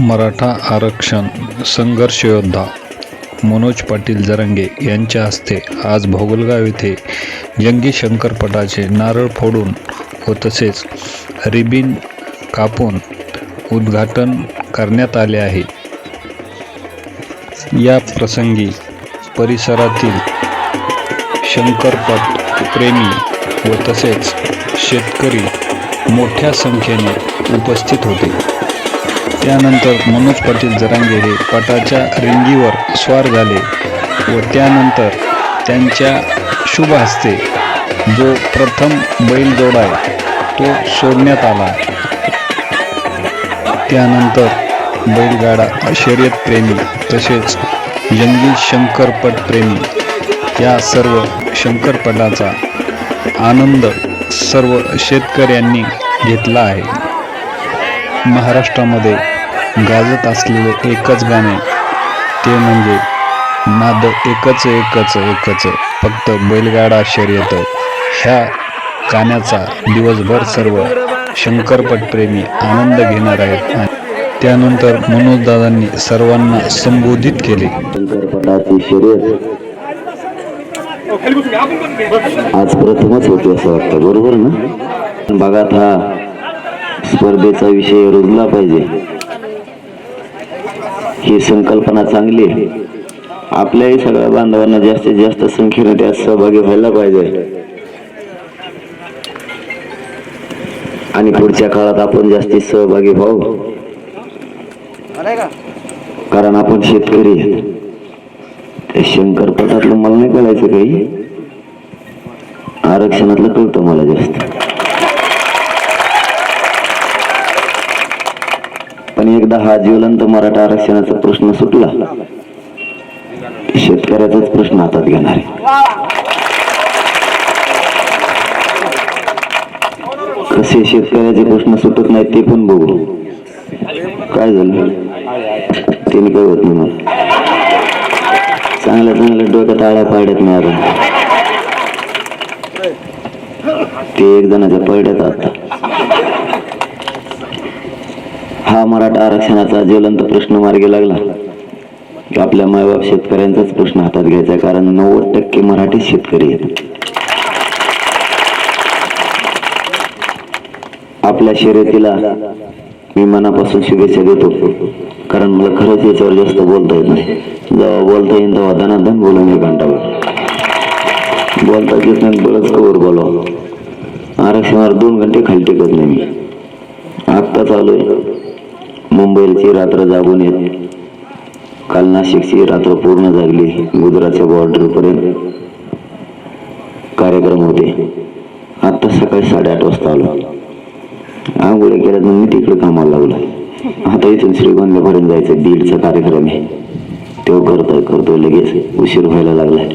मराठा आरक्षण संघर्ष योद्धा मनोज पाटील जरंगे यांच्या हस्ते आज भोगलगाव येथे जंगी शंकरपटाचे नारळ फोडून व तसेच रिबीन कापून उद्घाटन करण्यात आले आहे. या प्रसंगी परिसरातील शंकरपट प्रेमी व तसेच शेतकरी मोठ्या संख्येने उपस्थित होते. त्यानंतर मनोज पाटील जरांगे हे पटाच्या रिंगीवर स्वार झाले व त्यानंतर त्यांच्या शुभ हस्ते जो प्रथम बैलजोडा आहे तो सोडण्यात आला. त्यानंतर बैलगाडा शर्यतप्रेमी तसेच जंगी शंकरपट प्रेमी या सर्व शंकरपटाचा आनंद सर्व शेतकऱ्यांनी घेतला आहे. महाराष्ट्रामध्ये गाजत असलेले एकच गाणे ते म्हणजे नाद एकच एकच एकच फक्त बैलगाडा शर्यत. ह्या गाण्याचा दिवसभर सर्व शंकरपटप्रेमी आनंद घेणार आहेत. त्यानंतर मनोजदादांनी सर्वांना संबोधित केले. आज प्रथमच होते असं वाटतं. बरोबर ना? भागात हा स्पर्धेचा विषय रुजला पाहिजे. ही संकल्पना चांगली आहे. आपल्याही सगळ्या बांधवांना जास्तीत जास्त संख्येने त्यात सहभागी व्हायला पाहिजे. आणि पुढच्या काळात आपण जास्तीत सहभागी व्हावं. कारण आपण शेतकरी ते त्या शंकरपटातलं मला नाही कळायचं काही. आरक्षणातलं कळतं मला जास्त. पण एकदा हा ज्वलंत मराठा आरक्षणाचा प्रश्न सुटला शेतकऱ्याचाच प्रश्न हातात घेणार आहे. कसे शेतकऱ्याचे प्रश्न सुटत नाहीत ते पण बघू. काय झालं? त्यांनी काय होत नाही मला. चांगल्या चांगल्या डोक्यात आळ्या पाडत नाही आता. ते एक जणाच्या पडल्यात आता. हा मराठा आरक्षणाचा ज्वलंत प्रश्न मार्गी लागला. की आपल्या मायबाप शेतकऱ्यांचाच प्रश्न हातात घ्यायचा आहे, कारण नव्वद टक्के मराठी शेतकरी आहेत. आपल्या शर्यतीला मी मनापासून शुभेच्छा देतो कारण मला खरंच याच्यावर जास्त बोलता येत नाही. जेव्हा बोलता येईल तेव्हा धनाधन बोलून मी घंटावर बोलता येत नाही बरंच कवर बोलावं. आरक्षणावर दोन घंटे खाली टेकत नाही मी. आत्ता चालू आहे. मुंबईची रात्र जागून येत. काल नाशिकची रात्र पूर्ण जागली गुजरातच्या बॉर्डरपर्यंत कार्यक्रम होते. आत्ता सकाळी साडेआठ वाजता आलो. आंघोळी केल्यात मग मी तिकडे कामाला लागलो. आता इथून श्रीगोंद्यापर्यंत जायचं. दीडचा कार्यक्रम आहे. तो करतो करतो लगेच उशीर व्हायला लागलाय.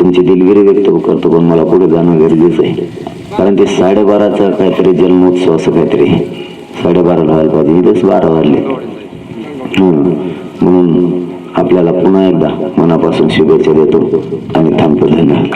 तुमची दिलगिरी व्यक्त करतो पण मला पुढे जाणं गरजेचं आहे. कारण ते साडेबाराचा काहीतरी जन्मोत्सव असं काहीतरी आहे. साडेबाराला व्हायला पाहिजे इथेच बारा वाजले. म्हणून आपल्याला पुन्हा एकदा मनापासून शुभेच्छा देतो आणि थांबतो. धन्यवाद.